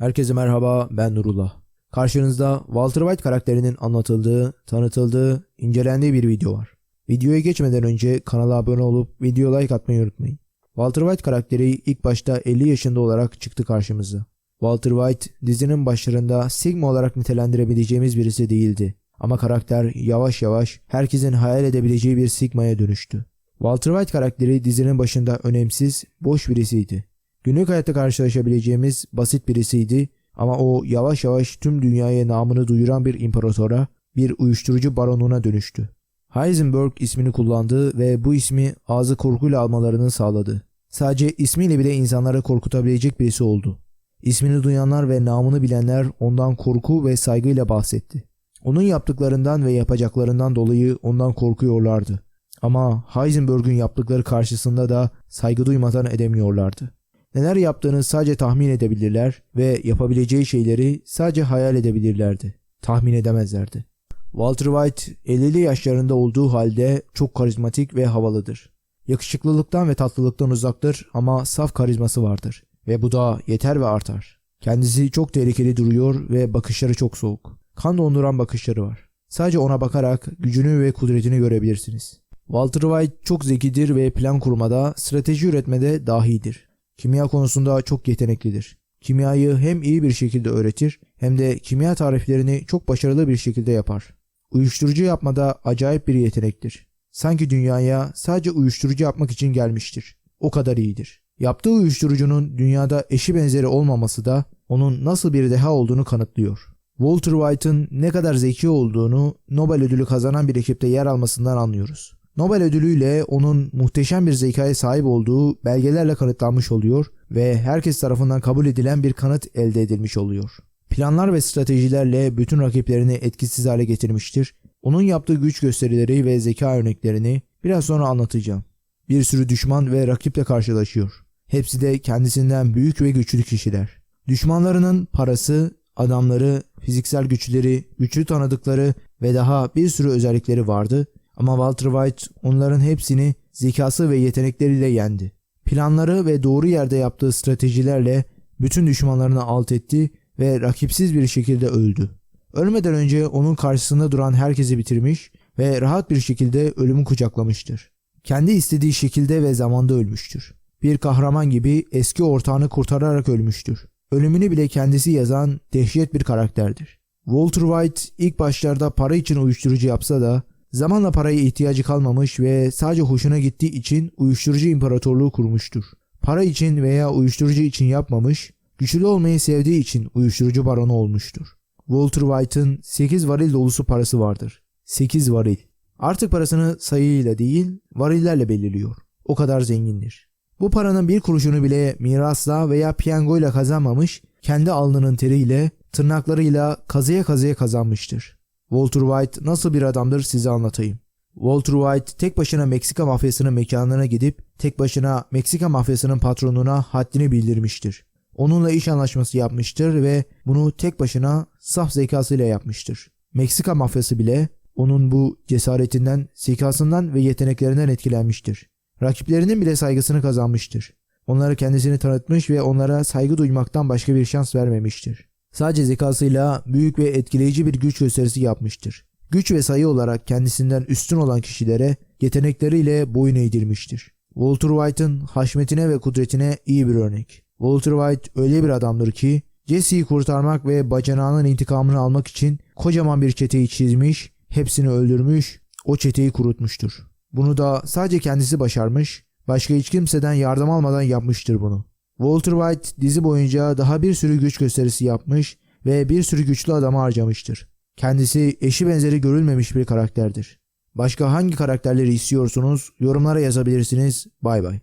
Herkese merhaba, ben Nurullah. Karşınızda Walter White karakterinin anlatıldığı, tanıtıldığı, incelendiği bir video var. Videoya geçmeden önce kanala abone olup video like atmayı unutmayın. Walter White karakteri ilk başta 50 yaşında olarak çıktı karşımıza. Walter White dizinin başlarında Sigma olarak nitelendirebileceğimiz birisi değildi. Ama karakter yavaş yavaş herkesin hayal edebileceği bir Sigma'ya dönüştü. Walter White karakteri dizinin başında önemsiz, boş birisiydi. Günlük hayatta karşılaşabileceğimiz basit birisiydi ama o yavaş yavaş tüm dünyaya namını duyuran bir imparatora, bir uyuşturucu baronuna dönüştü. Heisenberg ismini kullandı ve bu ismi ağzı korkuyla almalarını sağladı. Sadece ismiyle bile insanları korkutabilecek birisi oldu. İsmini duyanlar ve namını bilenler ondan korku ve saygıyla bahsetti. Onun yaptıklarından ve yapacaklarından dolayı ondan korkuyorlardı. Ama Heisenberg'ün yaptıkları karşısında da saygı duymadan edemiyorlardı. Neler yaptığını sadece tahmin edebilirler ve yapabileceği şeyleri sadece hayal edebilirlerdi. Tahmin edemezlerdi. Walter White 50'li yaşlarında olduğu halde çok karizmatik ve havalıdır. Yakışıklılıktan ve tatlılıktan uzaktır ama saf karizması vardır. Ve bu da yeter ve artar. Kendisi çok tehlikeli duruyor ve bakışları çok soğuk. Kan donduran bakışları var. Sadece ona bakarak gücünü ve kudretini görebilirsiniz. Walter White çok zekidir ve plan kurmada, strateji üretmede dahidir. Kimya konusunda çok yeteneklidir. Kimyayı hem iyi bir şekilde öğretir hem de kimya tariflerini çok başarılı bir şekilde yapar. Uyuşturucu yapmada acayip bir yetenektir. Sanki dünyaya sadece uyuşturucu yapmak için gelmiştir. O kadar iyidir. Yaptığı uyuşturucunun dünyada eşi benzeri olmaması da onun nasıl bir deha olduğunu kanıtlıyor. Walter White'ın ne kadar zeki olduğunu Nobel ödülü kazanan bir ekipte yer almasından anlıyoruz. Nobel ödülüyle onun muhteşem bir zekaya sahip olduğu belgelerle kanıtlanmış oluyor ve herkes tarafından kabul edilen bir kanıt elde edilmiş oluyor. Planlar ve stratejilerle bütün rakiplerini etkisiz hale getirmiştir. Onun yaptığı güç gösterileri ve zeka örneklerini biraz sonra anlatacağım. Bir sürü düşman ve rakiple karşılaşıyor. Hepsi de kendisinden büyük ve güçlü kişiler. Düşmanlarının parası, adamları, fiziksel güçleri, güçlü tanıdıkları ve daha bir sürü özellikleri vardı ama Walter White onların hepsini zekası ve yetenekleriyle yendi. Planları ve doğru yerde yaptığı stratejilerle bütün düşmanlarını alt etti ve rakipsiz bir şekilde öldü. Ölmeden önce onun karşısında duran herkesi bitirmiş ve rahat bir şekilde ölümü kucaklamıştır. Kendi istediği şekilde ve zamanda ölmüştür. Bir kahraman gibi eski ortağını kurtararak ölmüştür. Ölümünü bile kendisi yazan dehşet bir karakterdir. Walter White ilk başlarda para için uyuşturucu yapsa da Zamanla paraya ihtiyacı kalmamış ve sadece hoşuna gittiği için uyuşturucu imparatorluğu kurmuştur. Para için veya uyuşturucu için yapmamış, güçlü olmayı sevdiği için uyuşturucu baronu olmuştur. Walter White'ın 8 varil dolusu parası vardır. 8 varil. Artık parasını sayıyla değil, varillerle belirliyor. O kadar zengindir. Bu paranın bir kuruşunu bile mirasla veya piyangoyla kazanmamış, kendi alnının teriyle, tırnaklarıyla kazıya kazıya kazanmıştır. Walter White nasıl bir adamdır size anlatayım. Walter White tek başına Meksika mafyasının mekanına gidip tek başına Meksika mafyasının patronuna haddini bildirmiştir. Onunla iş anlaşması yapmıştır ve bunu tek başına saf zekasıyla yapmıştır. Meksika mafyası bile onun bu cesaretinden, zekasından ve yeteneklerinden etkilenmiştir. Rakiplerinin bile saygısını kazanmıştır. Onlara kendisini tanıtmış ve onlara saygı duymaktan başka bir şans vermemiştir. Sadece zekasıyla büyük ve etkileyici bir güç gösterisi yapmıştır. Güç ve sayı olarak kendisinden üstün olan kişilere yetenekleriyle boyun eğdirmiştir. Walter White'ın haşmetine ve kudretine iyi bir örnek. Walter White öyle bir adamdır ki Jesse'yi kurtarmak ve bacanağının intikamını almak için kocaman bir çeteyi çizmiş, hepsini öldürmüş, o çeteyi kurutmuştur. Bunu da sadece kendisi başarmış, başka hiç kimseden yardım almadan yapmıştır bunu. Walter White dizi boyunca daha bir sürü güç gösterisi yapmış ve bir sürü güçlü adamı harcamıştır. Kendisi eşi benzeri görülmemiş bir karakterdir. Başka hangi karakterleri istiyorsunuz yorumlara yazabilirsiniz. Bay bay.